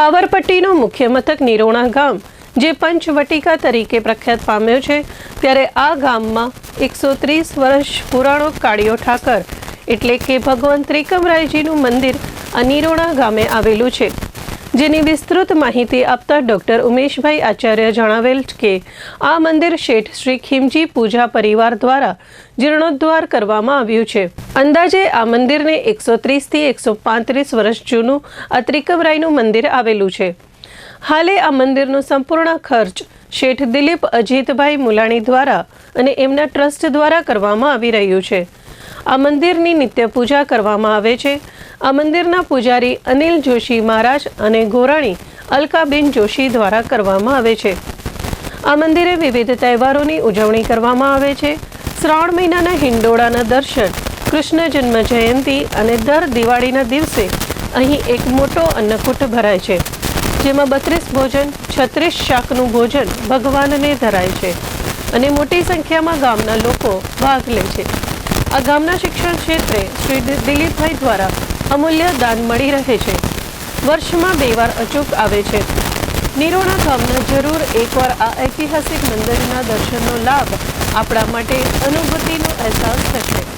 પાવરપટ્ટીનું મુખ્ય મથક નિરોણા ગામ, જે પંચવટિકા તરીકે પ્રખ્યાત પામ્યો છે, ત્યારે આ ગામમાં એકસો ત્રીસ વર્ષ પુરાણો કાળિયો ઠાકર, એટલે કે ભગવાન ત્રિકમરાયજીનું મંદિર આ નિરોણા ગામે આવેલું છે. જેની વિસ્તૃત માહિતી આપતા ડોક્ટર ઉમેશભાઈ આચાર્ય જણાવેલ કે, આ મંદિર શેઠ શ્રી ખીમજી પૂજા પરિવાર દ્વારા જીર્ણોદ્ધાર કરવામાં આવ્યું છે. અંદાજે આ મંદિરને એકસો ત્રીસથી એકસો પાંત્રીસ વર્ષ જૂનું આ ત્રિકમરાયનું મંદિર આવેલું છે. હાલે આ મંદિરનો સંપૂર્ણ ખર્ચ શેઠ દિલીપ અજીતભાઈ મુલાણી દ્વારા અને એમના ટ્રસ્ટ દ્વારા કરવામાં આવી રહ્યું છે. આ મંદિરની નિત્ય પૂજા કરવામાં આવે છે. આ મંદિરના પૂજારી અનિલ જોશી મહારાજ અને ગોરાણી અલકાબેન જોશી દ્વારા કરવામાં આવે છે. આ મંદિરે વિવિધ તહેવારોની ઉજવણી કરવામાં આવે છે. શ્રાવણ મહિનાના હિંડોળાના દર્શન કૃષ્ણ જન્મ જયંતિ અને દર દિવાળીના દિવસે અહીં એક મોટો અન્નકૂટ ભરાય છે, જેમાં બત્રીસ ભોજન, છત્રીસ શાકનું ભોજન ભગવાનને ધરાય છે અને મોટી સંખ્યામાં ગામના લોકો ભાગ લે છે. આ ગામના શિક્ષણ ક્ષેત્રે શ્રી દિલીપભાઈ દ્વારા અમૂલ્ય દાન મળી રહે છે. વર્ષમાં બે વાર અચૂક આવે છે. નિરોણા ગામના જરૂર એકવાર આ ઐતિહાસિક મંદિરના દર્શનનો લાભ આપણા માટે અનુભૂતિનો અહેસાસ થશે.